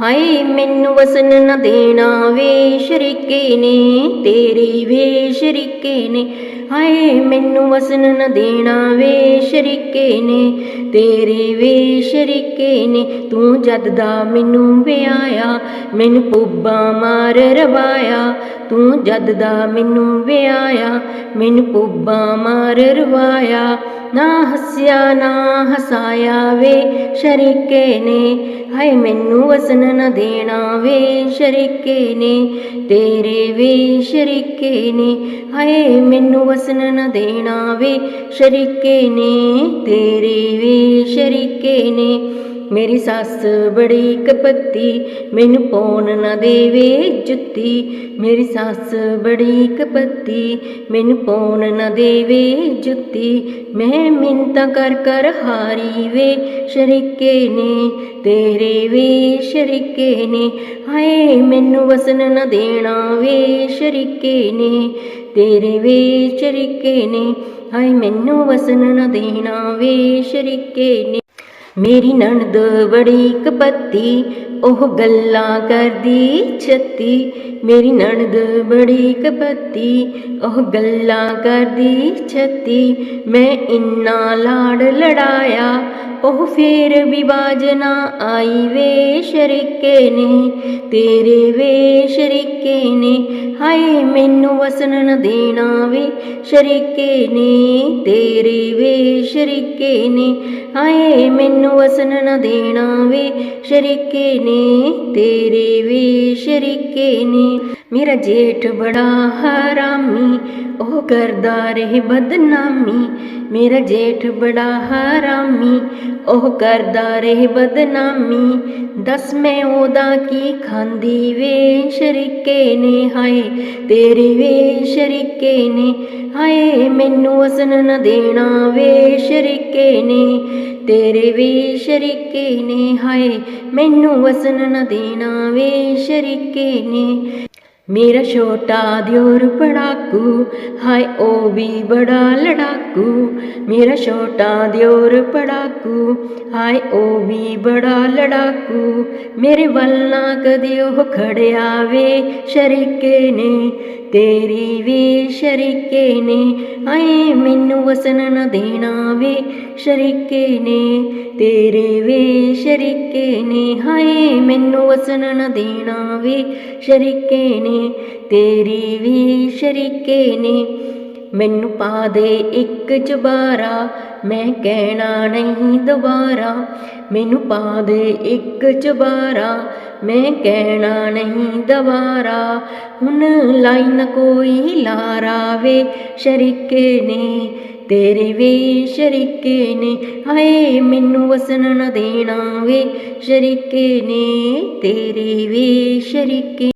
ਹਾਏ ਮੈਨੂੰ ਵਸਨ ਨਾ ਦੇਣਾ ਵੇ ਸ਼ਰੀਕੇ ਨੇ ਤੇਰੇ ਵੇ ਸ਼ਰੀਕੇ ਨੇ। ਹਾਏ, ਮੈਨੂੰ ਵਸਨ ਨਾ ਦੇਣਾ ਵੇ ਸ਼ਰੀਕੇ ਨੇ, ਤੇਰੇ ਵੇ ਸ਼ਰੀਕੇ ਨੇ, ਤੂੰ ਜਦ ਦਾ ਮੈਨੂੰ ਵਿਆਇਆ ਮੈਨੂੰ ਪੁੱਬਾ ਮਾਰ ਰਵਾਇਆ, ਤੂੰ ਜਦ ਦਾ ਮੈਨੂੰ ਵਿਆਇਆ ਮੈਨੂੰ ਪੁੱਬਾ ਮਾਰ ਰਵਾਇਆ, ਨਾ ਹੱਸਿਆ, ਨਾ ਹਸਾਇਆ ਵੇ ਸ਼ਰੀਕੇ ਨੇ, ਹਾਏ, ਮੈਨੂੰ ਵਸਨ ਨਾ ਦੇਣਾ ਵੇ ਸ਼ਰੀਕੇ ਨੇ, ਤੇਰੇ ਵੇ ਸ਼ਰੀਕੇ ਨੇ, ਹਾਏ, ਮੈਨੂੰ ਵਸਨ ਨਾ ਦੇਣਾ ਵੇ ਸ਼ਰੀਕੇ ਨੇ ਤੇਰੇ ਵੇ ਸ਼ਰੀਕੇ ਨੇ ਮੇਰੀ ਸੱਸ ਬੜੀ ਕਪੱਤੀ, ਮੈਨੂੰ ਪਾਉਣ ਨਾ ਦੇਵੇ ਜੁੱਤੀ। ਮੇਰੀ ਸੱਸ ਬੜੀ ਕਪੱਤੀ, ਮੈਨੂੰ ਪਾਉਣ ਨਾ ਦੇਵੇ ਜੁੱਤੀ। ਮੈਂ ਮਿੰਤਾ ਕਰ ਕਰ ਹਾਰੀ ਵੇ ਸ਼ਰੀਕੇ ਨੇ, ਤੇਰੇ ਵੇ ਸ਼ਰੀਕੇ ਨੇ। ਹਾਏ, ਮੈਨੂੰ ਵਸਨ ਨਾ ਦੇਣਾ ਵੇ ਸ਼ਰੀਕੇ ਨੇ, ਤੇਰੇ ਵੇ ਸ਼ਰੀਕੇ ਨੇ। ਹਾਏ, ਮੈਨੂੰ ਵਸਨ ਨਾ ਦੇਣਾ ਵੇ ਸ਼ਰੀਕੇ ਨੇ। ਮੇਰੀ ਨਣਦ ਬੜੀ ਕਪੱਤੀ ਉਹ ਗੱਲਾਂ ਕਰਦੀ ਛੱਤੀ। ਮੇਰੀ ਨਣਦ ਬੜੀ ਕਪੱਤੀ ਉਹ ਗੱਲਾਂ ਕਰਦੀ ਛੱਤੀ। ਮੈਂ ਇੰਨਾ ਲਾੜ ਲੜਾਇਆ ਉਹ ਫੇਰ ਵੀ ਬਾਜ ਨਾ ਆਈ ਵੇ ਸ਼ਰੀਕੇ ਨੇ, ਤੇਰੇ ਵੇ ਸ਼ਰੀਕੇ ਨੇ, ਹਾਏ ਮੈਨੂੰ ਵਸਨ ਨਾ ਦੇਣਾ ਵੇ ਸ਼ਰੀਕੇ ਨੇ, ਤੇਰੇ ਵੇ ਸ਼ਰੀਕੇ ਨੇ, ਹਾਏ ਮੈਨੂੰ ਵਸਨ ਨਾ ਦੇਣਾ ਵੇ ਸ਼ਰੀਕੇ ਨੇ, ਤੇਰੇ ਵੇ ਸ਼ਰੀਕੇ ਨੇ। ਮੇਰਾ ਜੇਠ ਬੜਾ ਹਰਾਮੀ, ਉਹ ਕਰਦਾ ਰਹੇ ਬਦਨਾਮੀ। ਮੇਰਾ ਜੇਠ ਬੜਾ ਹਰਾਮੀ, ਉਹ ਕਰਦਾ ਰਹੇ ਬਦਨਾਮੀ। ਦੱਸ ਮੈਂ ਉਹਦਾ ਕੀ ਖਾਂਦੀ ਵੇ, ਸ਼ਰੀਕੇ ਨੇ ਹਾਏ, ਤੇਰੇ ਵੇ ਸ਼ਰੀਕੇ ਨੇ। ਹਾਏ, ਮੈਨੂੰ ਵਸਨ ਨਾ ਦੇਣਾ ਵੇ ਸ਼ਰੀਕੇ ਨੇ। ਤੇਰੇ ਵੇ ਸ਼ਰੀਕੇ ਨੇ, ਹਾਏ, ਮੈਨੂੰ ਵਸਨ ਨਾ ਦੇਣਾ ਵੇ ਸ਼ਰੀਕੇ ਨੇ। ਮੇਰਾ ਛੋਟਾ ਦਿਓਰ ਪੜਾਕੂ, ਹਾਏ ਉਹ ਵੀ ਬੜਾ ਲੜਾਕੂ। ਮੇਰਾ ਛੋਟਾ ਦਿਓਰ ਪੜਾਕੂ, ਹਾਏ ਉਹ ਵੀ ਬੜਾ ਲੜਾਕੂ। ਮੇਰੇ ਵੱਲ ਨਾ ਕਦੇ ਉਹ ਖੜਿਆ ਵੇ ਸ਼ਰੀਕੇ ਨੇ, ਤੇਰੀ ਵੀ ਸ਼ਰੀਕੇ ਨੇ। ਹਾਏ ਮੈਨੂੰ ਵਸਨ ਨਾ ਦੇਣਾ ਵੇ, ਸ਼ਰੀਕੇ ਨੇ, ਤੇਰੇ ਵੇ ਸ਼ਰੀਕੇ ਨੇ। ਹਾਏ ਮੈਨੂੰ ਵਸਨ ਨਾ ਦੇਣਾ ਵੇ, ਸ਼ਰੀਕੇ ਨੇ। ਤੇਰੀ ਵੀ ਸ਼ਰੀਕੇ ਨੇ। ਮੈਨੂੰ ਪਾ ਦੇ ਇੱਕ ਚੁਬਾਰਾ, ਮੈਂ ਕਹਿਣਾ ਨਹੀਂ ਦੁਬਾਰਾ। ਮੈਨੂੰ ਪਾ ਦੇ ਇੱਕ ਚੁਬਾਰਾ, ਮੈਂ ਕਹਿਣਾ ਨਹੀਂ ਦੁਬਾਰਾ। ਹੁਣ ਲਾਈਨ ਕੋਈ ਲਾਰਾ ਵੇ ਸ਼ਰੀਕੇ ਨੇ, ਤੇਰੇ ਵੇ ਸ਼ਰੀਕੇ ਨੇ। ਹਾਏ, ਮੈਨੂੰ ਵਸਣ ਨਾ ਦੇਣਾ ਵੇ, ਸ਼ਰੀਕੇ ਨੇ, ਤੇਰੇ ਵੇ ਸ਼ਰੀਕੇ